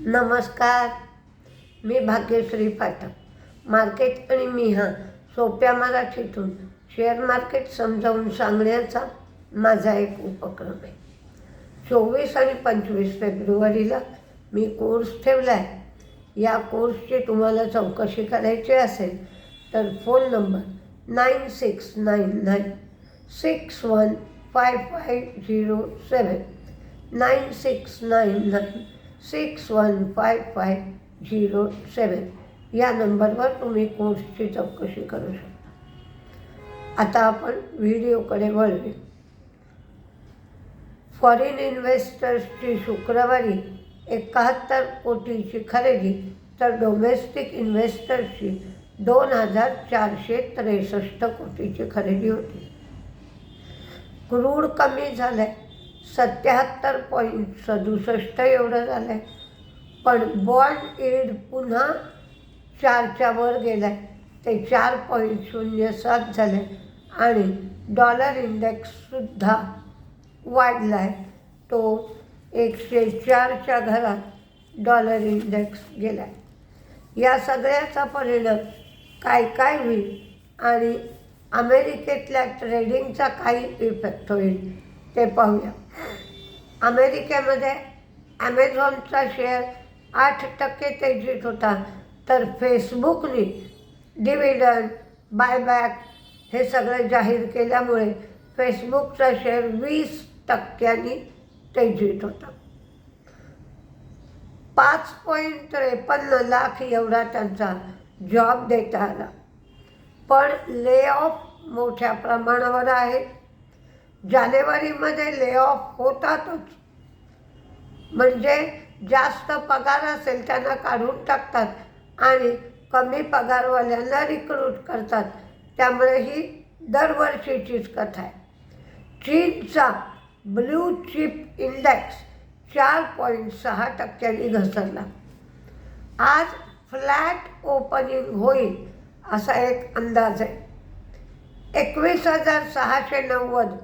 नमस्कार. मी भाग्यश्री पाठक. मार्केट आणि मी हा सोप्या मराठीतून शेअर मार्केट समजावून सांगण्याचा माझा एक उपक्रम आहे. चोवीस आणि पंचवीस फेब्रुवारीला मी कोर्स ठेवला आहे या कोर्सची तुम्हाला चौकशी करायची असेल तर phone number nine six nine nine six one five five zero seven nine six nine nine six one five five zero seven या नंबरवर तुम्ही कोर्सची चौकशी करू शकता. आता आपण व्हिडिओकडे वळू फॉरेन इन्व्हेस्टर्सची शुक्रवारी एकाहत्तर कोटीची खरेदी तर डोमेस्टिक इन्व्हेस्टर्सची दोन हजार चारशे त्रेसष्ट कोटीची खरेदी होती. क्रूड कमी झालं आहे सत्याहत्तर पॉईंट सदुसष्ट एवढं झालं आहे पण बॉन्ड इड पुन्हा चारच्या वर गेला आहे ते चार पॉईंट शून्य सात झाले आणि डॉलर इंडेक्ससुद्धा वाढला आहे तो एकशे चारच्या घरात डॉलर इंडेक्स गेला आहे या सगळ्याचा परिणाम काय काय होईल? आणि अमेरिकेतल्या ट्रेडिंगचा काही इफेक्ट होईल? ते पाहूया. अमेरिकेमध्ये ॲमेझॉनचा शेअर आठ टक्के तेजीत होता. तर फेसबुकने डिव्हिडंड बायबॅक हे सगळं जाहीर केल्यामुळे फेसबुकचा शेअर वीस टक्क्यांनी तेजीत होता. पाच पॉईंट त्रेपन्न लाख एवढा त्यांचा जॉब देता आला. पण ले ऑफ मोठ्या प्रमाणावर आहे. जानेवारीमध्ये ले ऑफ होतातच. म्हणजे जास्त पगार असेल त्यांना काढून टाकतात आणि कमी पगारवाल्यांना रिक्रूट करतात. त्यामुळे ही दरवर्षीचीच कथा आहे. चीनचा ब्लू चिप इंडेक्स चार पॉईंट सहा टक्क्यांनी घसरला. आज फ्लॅट ओपनिंग होईल असा एक अंदाज आहे. एकवीस हजार सहाशे नव्वद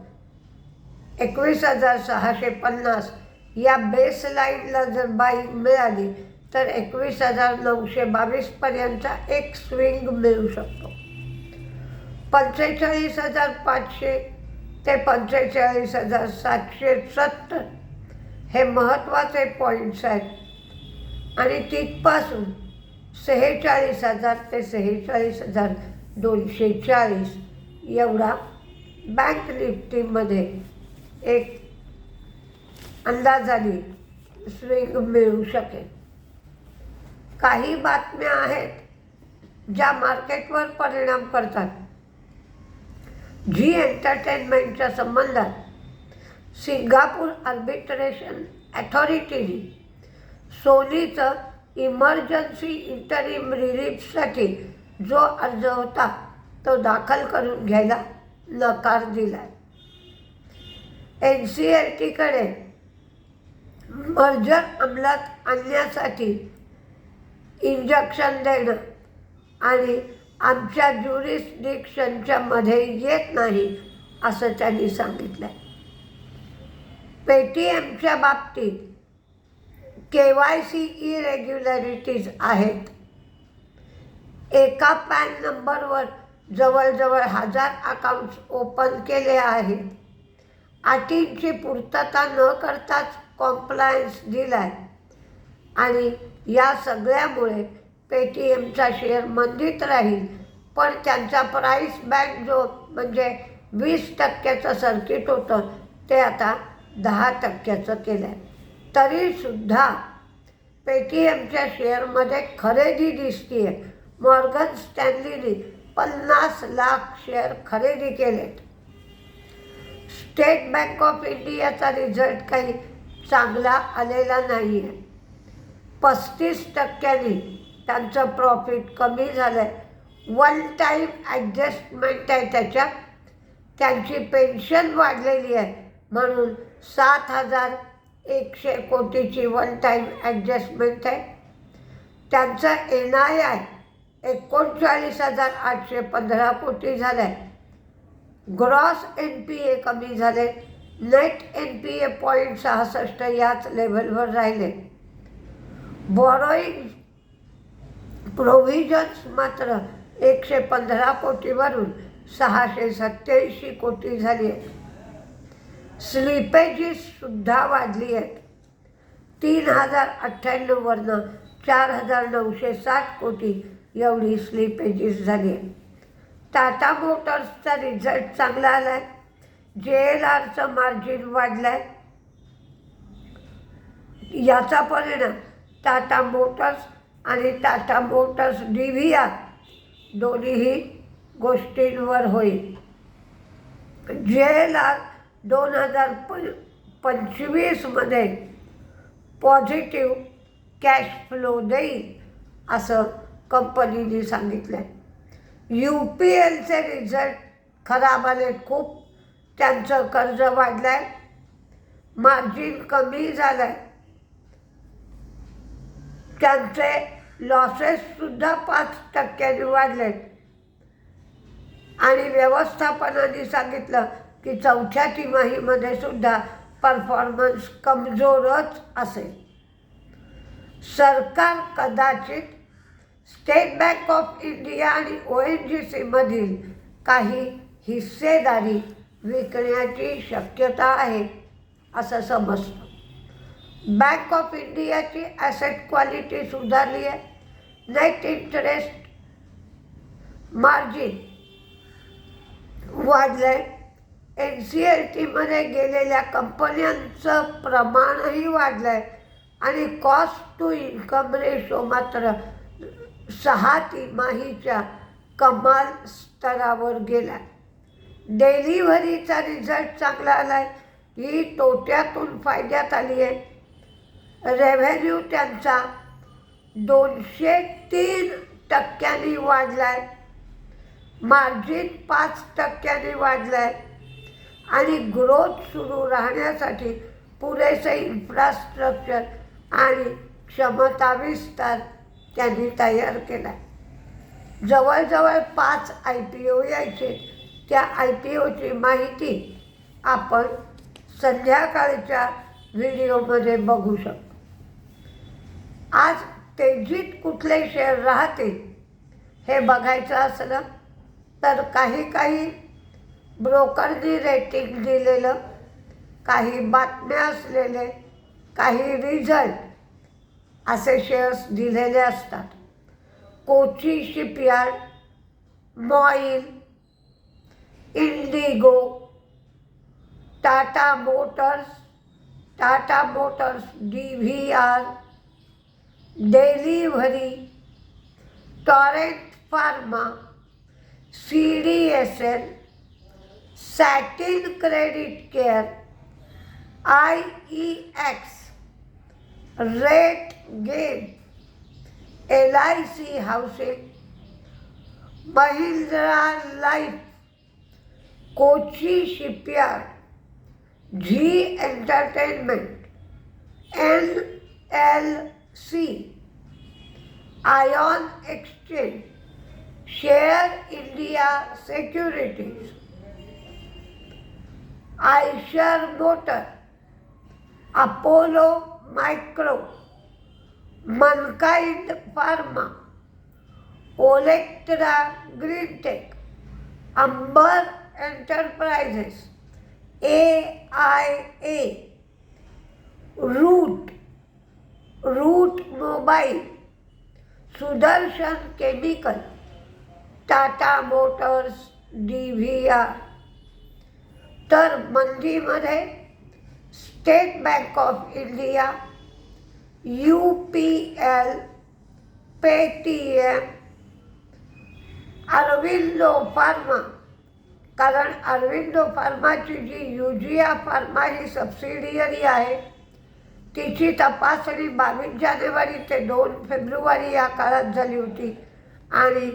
एकवीस हजार सहाशे पन्नास या बेसलाईनला जर बाईक मिळाली तर एकवीस हजार नऊशे बावीसपर्यंतचा एक स्विंग मिळू शकतो. पंचेचाळीस हजार पाचशे ते पंचेचाळीस हजार सातशे सत्तर हे महत्त्वाचे पॉईंट्स आहेत. आणि तिथपासून सेहेचाळीस हजार ते सेहेचाळीस हजार दोनशे चाळीस एवढा बँक निफ्टीमध्ये एक अंदाजाने स्विंग मिळू शकेल. काही बातम्या आहेत ज्या मार्केटवर परिणाम करतात. जी एंटरटेनमेंटच्या संबंधात सिंगापूर आर्बिट्रेशन ॲथॉरिटीने सोनीचं इमर्जन्सी इंटरिम रिलीफसाठी जो अर्ज होता तो दाखल करून घ्यायला नकार दिला एन सी एल टीकडे मर्जर अंमलात आणण्यासाठी इंजेक्शन देणं आणि आमच्या ज्युरिस्डिक्शनच्या मध्ये येत नाही असं त्यांनी सांगितलं आहे पेटीएमच्या बाबतीत के वाय सी इरेग्युलॅरिटीज आहेत. एका पॅन नंबरवर जवळजवळ हजार अकाउंट्स ओपन केले आहेत. अटींची पूर्तता न करताच कॉम्प्लायन्स दिला आहे आणि या सगळ्यामुळे पेटीएमचा शेअर मंदीत राहील. पण त्यांचा प्राईस बँक जो म्हणजे वीस टक्क्याचं सर्किट होतं ते आता दहा टक्क्याचं केलं आहे तरीसुद्धा पेटीएमच्या शेअरमध्ये खरेदी दिसते आहे मॉर्गन स्टॅनलीने पन्नास लाख शेअर खरेदी केलेत. स्टेट बँक ऑफ इंडियाचा रिझल्ट काही चांगला आलेला नाही आहे पस्तीस टक्क्यांनी त्यांचं प्रॉफिट कमी झालं आहे वन टाईम ॲडजस्टमेंट आहे त्याच्या. त्यांची पेन्शन वाढलेली आहे. म्हणून सात हजार एकशे कोटीची वन टाईम ॲडजस्टमेंट आहे. त्यांचं एन आय आय एकोणचाळीस हजार आठशे पंधरा कोटी झालं आहे ग्रॉस एन पी ए कमी झाले net N P A point सहासष्ट याच लेव्हलवर राहिले. बॉरोईंग प्रोव्हिजन्स मात्र एकशे पंधरा कोटीवरून सहाशे सत्याऐंशी कोटी झाली आहेत. स्लिपेजीससुद्धा वाढली आहेत. तीन हजार अठ्ठ्याण्णववरनं चार हजार नऊशे साठ कोटी एवढी स्लिपेजीस झाली आहे टाटा मोटर्सचा रिझल्ट चांगला आला आहे जे एल आरचं मार्जिन वाढलं आहे याचा परिणाम टाटा मोटर्स आणि Tata Motors D V R दोन्हीही गोष्टींवर होईल. जे एल आर दोन हजार पं पंचवीसमध्ये पॉझिटिव्ह कॅश फ्लो देईल असं कंपनीने सांगितलं आहे यू पी एलचे रिझल्ट खराब आले खूप त्यांचं कर्ज वाढलं आहे मार्जिन कमी झालं आहे त्यांचे लॉसेससुद्धा पाच टक्क्यांनी वाढले आणि व्यवस्थापनाने सांगितलं की चौथ्या तिमाहीमध्ये सुद्धा परफॉर्मन्स कमजोरच असेल. सरकार कदाचित स्टेट बँक ऑफ इंडिया आणि ओ एन जी सीमधील काही हिस्सेदारी विकण्याची शक्यता आहे असं समजतं. बँक ऑफ इंडियाची ॲसेट क्वालिटी सुधारली आहे. नेट इंटरेस्ट मार्जिन वाढलं आहे एन सी एल टीमध्ये गेलेल्या कंपन्यांचं प्रमाणही वाढलं आहे आणि कॉस्ट टू इन्कम रेशो मात्र सहा तिमाहीच्या कमाल स्तरावर गेला डेलिव्हरीचा रिझल्ट चांगला आला आहे ही तोट्यातून फायद्यात आली आहे. रेव्हेन्यू त्यांचा दोनशे तीन टक्क्यांनी वाढला आहे मार्जिन पाच टक्क्यांनी वाढलं आहे आणि ग्रोथ सुरू राहण्यासाठी पुरेसे इन्फ्रास्ट्रक्चर आणि क्षमता विस्तार त्यांनी तयार केला आहे जवळजवळ पाच आय पी ओ यायचे. त्या आय पी ओची माहिती आपण संध्याकाळच्या व्हिडिओमध्ये बघू शकतो. आज तेजीत कुठले शेअर राहतील हे बघायचं असलं तर काही काही ब्रोकरनी रेटिंग दिलेलं काही बातम्या असलेले काही रिझल्ट असे शेअर्स दिलेले असतात. Kochi Shipyard MOIL IndiGo Tata Motors Tata Motors D V R Delhivery Torrent Pharma C D S L Satin Credit Care I E X Rate Gain L I C Housing Mahindra Life Kochi Shipyard Zee Entertainment N L C Ion Exchange Share India Securities Eicher Motor Apollo Micro Mankind Pharma Olectra Greentech Amber Enterprises A I A Route Route Mobile Sudarshan Chemical Tata Motors D V R तर मंदीमध्ये State Bank of India U P L Paytm Aurobindo Pharma कारण अरविंदो फार्माची जी Eugia Pharma ही subsidiary आहे तिची तपासणी बावीस जानेवारी ते दोन फेब्रुवारी या काळात झाली होती आणि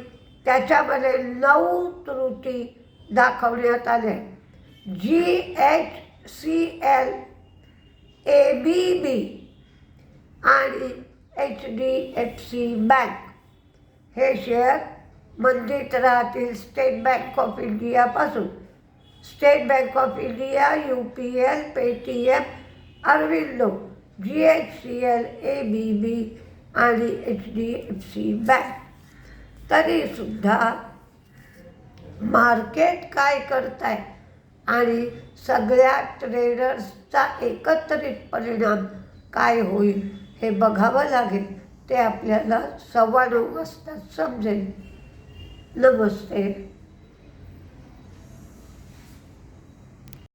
त्याच्यामध्ये नऊ त्रुटी दाखवण्यात आल्या. G H C L A B B आणि H D F C bank हे शेअर मंदिर राहतील State Bank of इंडियापासून State Bank of India U P L Paytm Aurobindo G H C L A B B आणि H D F C bank तरीसुद्धा market काय करत आहे आणि सगळ्या ट्रेडर्सचा एकत्रित परिणाम काय होईल हे बघावं लागेल. ते आपल्याला सव्वा नऊ वाजता समजेल. नमस्ते.